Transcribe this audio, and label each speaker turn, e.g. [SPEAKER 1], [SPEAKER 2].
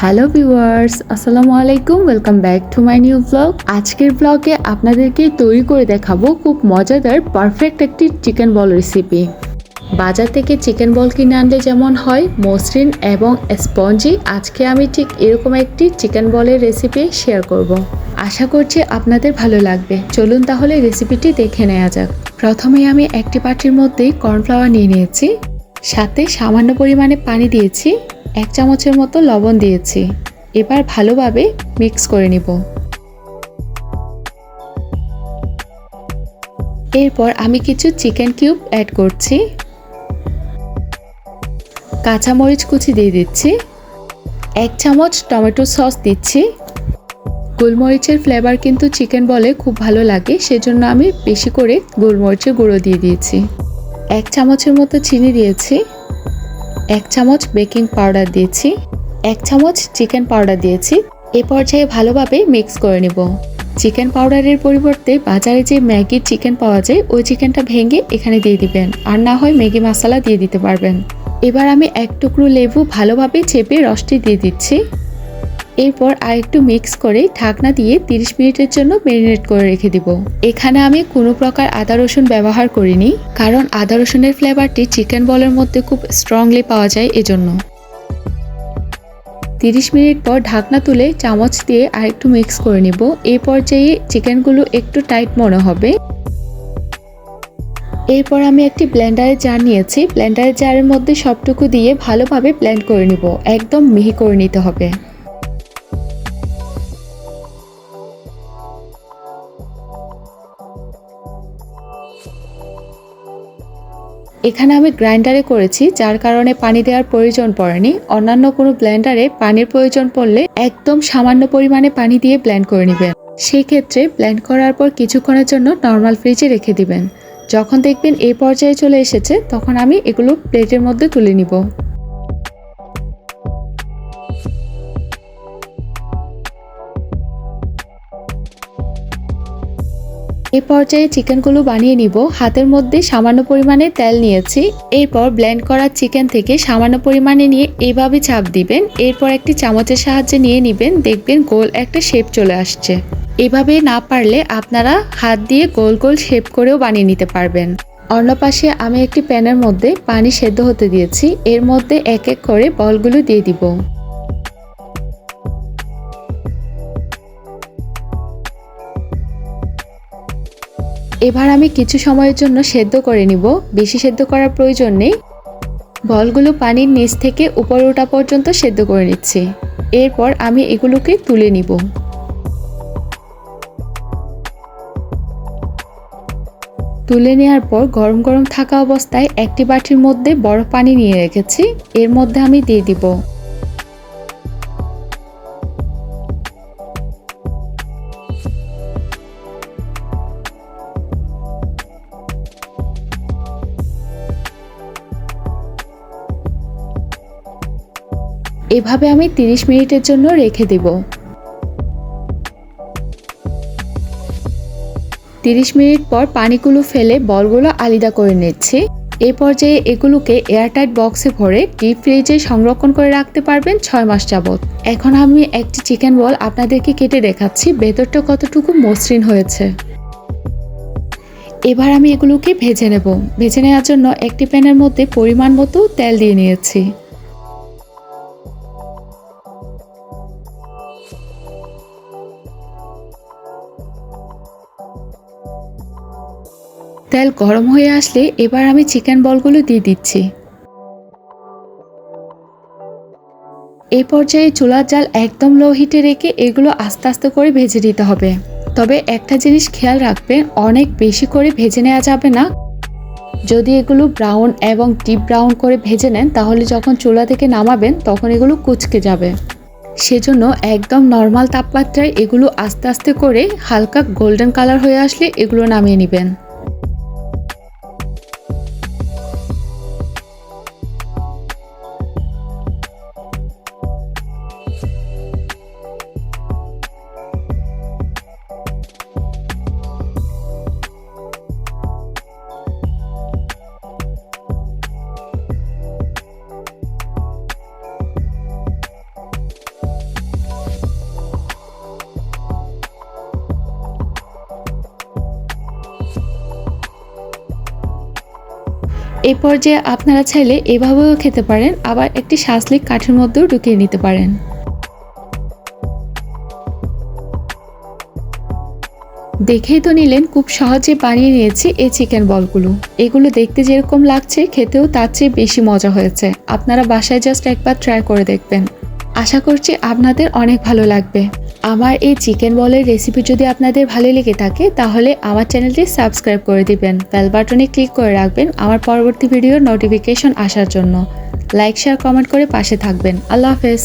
[SPEAKER 1] Hello viewers আসসালামু আলাইকুম welcome back to my new blog আজকের ব্লগে আপনাদেরকে তৈরি করে দেখাবো খুব মজাদার পারফেক্ট একটি চিকেন বল রেসিপি বাজার থেকে চিকেন বল কিনে আনলে যেমন হয় মসৃণ এবং স্পঞ্জি আজকে আমি ঠিক এরকম একটি চিকেন বলের রেসিপি শেয়ার করব। আশা করছি আপনাদের ভালো লাগবে চলুন তাহলে রেসিপিটি দেখে নেওয়া যাক প্রথমে আমি একটি পাটির মধ্যে কর্নফ্লাওয়ার নিয়ে নিয়েছি সাথে সামান্য পরিমাণে পানি দিয়েছি এক চামচের মতো লবণ দিয়েছি। এবার ভালোভাবে মিক্স করে নিব। এরপর আমি কিছু চিকেন কিউব অ্যাড করছি। কাঁচামরিচ কুচি দিয়ে দিচ্ছি। এক চামচ টমেটো সস দিচ্ছি। গোলমরিচের ফ্লেভার কিন্তু চিকেন বলে খুব ভালো লাগে, সেজন্য আমি বেশি করে গোলমরিচের গুঁড়ো দিয়ে দিয়েছি। এক চামচের মতো চিনি দিয়েছি। এক চামচ বেকিং পাউডার দিয়েছি, এক চামচ চিকেন পাউডার দিয়েছি। এ পর্যায়ে ভালোভাবে মিক্স করে নেব। চিকেন পাউডারের পরিবর্তে বাজারে যে ম্যাগির চিকেন পাওয়া যায়, ওই চিকেনটা ভেঙে এখানে দিয়ে দিবেন। আর না হয় ম্যাগি মশলা দিয়ে দিতে পারবেন। এবার আমি এক টুকরো লেবু ভালোভাবে চেপে রসটি দিয়ে দিচ্ছি। এরপর আর একটু মিক্স করে ঢাকনা দিয়ে 30 মিনিটের জন্য ম্যারিনেট করে রেখে দিব। এখানে আমি কোনো প্রকার আদা রসুন ব্যবহার করিনি, কারণ আদা রসুনের ফ্লেভারটি চিকেন বলের মধ্যে খুব স্ট্রংলি পাওয়া যায় এজন্য। 30 মিনিট পর ঢাকনা তুলে চামচ দিয়ে আর একটু মিক্স করে নিব। এই পর্যায়ে চিকেনগুলো একটু টাইট মনে হবে। এরপর আমি একটি ব্লেন্ডারের জার নিয়েছি। ব্লেন্ডারের জারের মধ্যে সবটুকু দিয়ে ভালোভাবে ব্লেন্ড করে নিব। একদম মিহি করে নিতে হবে। এখানে আমি গ্রাইন্ডারে করেছি, যার কারণে পানি দেওয়ার প্রয়োজন পড়েনি। অন্যান্য কোনো ব্ল্যান্ডারে পানির প্রয়োজন পড়লে একদম সামান্য পরিমাণে পানি দিয়ে ব্ল্যান্ড করে নেবেন। সেই ক্ষেত্রে ব্লেন্ড করার পর কিছুক্ষণের জন্য নর্মাল ফ্রিজে রেখে দিবেন। যখন দেখবেন এই পর্যায়ে চলে এসেছে, তখন আমি এগুলো প্লেটের মধ্যে তুলে নিব। এই পর্যায়ে চিকেনগুলো বানিয়ে নিব। হাতের মধ্যে সামান্য পরিমাণে তেল নিয়েছি। এরপর ব্লেন্ড করা চিকেন থেকে সামান্য পরিমাণে নিয়ে এইভাবে চাপ দিবেন। এরপর একটি চামচের সাহায্যে নিয়ে নিবেন। দেখবেন গোল একটা শেপ চলে আসছে। এভাবে না পারলে আপনারা হাত দিয়ে গোল গোল শেপ করেও বানিয়ে নিতে পারবেন। অন্য পাশে আমি একটি প্যানের মধ্যে পানি সেদ্ধ হতে দিয়েছি। এর মধ্যে এক এক করে বলগুলো দিয়ে দিব। এবার আমি কিছু সময়ের জন্য সেদ্ধ করে নিব। বেশি সেদ্ধ করার প্রয়োজন নেই। বলগুলো পানির নিচ থেকে উপরে ওঠা পর্যন্ত সেদ্ধ করে নিচ্ছি। এরপর আমি এগুলোকে তুলে নিব। তুলে নেওয়ার পর গরম গরম থাকা অবস্থায় একটি বাটির মধ্যে বরফ পানি নিয়ে রেখেছি। এর মধ্যে আমি দিয়ে দিব। এভাবে আমি 30 মিনিটের জন্য রেখে দেব। 30 মিনিট পর পানিগুলো ফেলে বলগুলো আলাদা করে নিচ্ছি। এই পর্যায়ে এগুলোকে এয়ারটাইট বক্সে ভরে ডিপ ফ্রিজে সংরক্ষণ করে রাখতে পারবেন ছয় মাস যাবৎ। এখন আমি একটি চিকেন বল আপনাদেরকে কেটে দেখাচ্ছি, ভেতরটা কতটুকু মসৃণ হয়েছে। এবার আমি এগুলোকে ভেজে নেব। ভেজে নেওয়ার জন্য একটি প্যানের মধ্যে পরিমাণ মতো তেল দিয়ে নিয়েছি। তেল গরম হয়ে আসলে এবার আমি চিকেন বলগুলো দিয়ে দিচ্ছি। এই পর্যায়ে চুলার জাল একদম লো হিটে রেখে এগুলো আস্তে আস্তে করে ভেজে দিতে হবে। তবে একটা জিনিস খেয়াল রাখবেন অনেক বেশি করে ভেজে নেওয়া যাবে না। যদি এগুলো ব্রাউন এবং ডিপ ব্রাউন করে ভেজে নেন, তাহলে যখন চুলা থেকে নামাবেন, তখন এগুলো কুচকে যাবে। সেজন্য একদম নর্মাল তাপমাত্রায় এগুলো আস্তে আস্তে করে হালকা গোল্ডেন কালার হয়ে আসলে এগুলো নামিয়ে নেবেন। এই পর্যায়ে আপনারা চাইলে এভাবেও খেতে পারেন, আবার একটি শাসলিক কাঠের মধ্যেও ঢুকিয়ে নিতে পারেন। দেখেই তো নিলেন, খুব সহজে বানিয়ে নিয়েছি এই চিকেন বলগুলো। এগুলো দেখতে যেরকম লাগছে, খেতেও তার চেয়ে বেশি মজা হয়েছে। আপনারা বাসায় জাস্ট একবার ট্রাই করে দেখবেন। আশা করছি আপনাদের অনেক ভালো লাগবে। আমার এই চিকেন বলের রেসিপি যদি আপনাদের ভালো লেগে থাকে, তাহলে আমার চ্যানেলটি সাবস্ক্রাইব করে দিবেন। বেল বাটনে ক্লিক করে রাখবেন আমার পরবর্তী ভিডিওর নোটিফিকেশন আসার জন্য। লাইক শেয়ার কমেন্ট করে পাশে থাকবেন। আল্লাহ হাফেজ।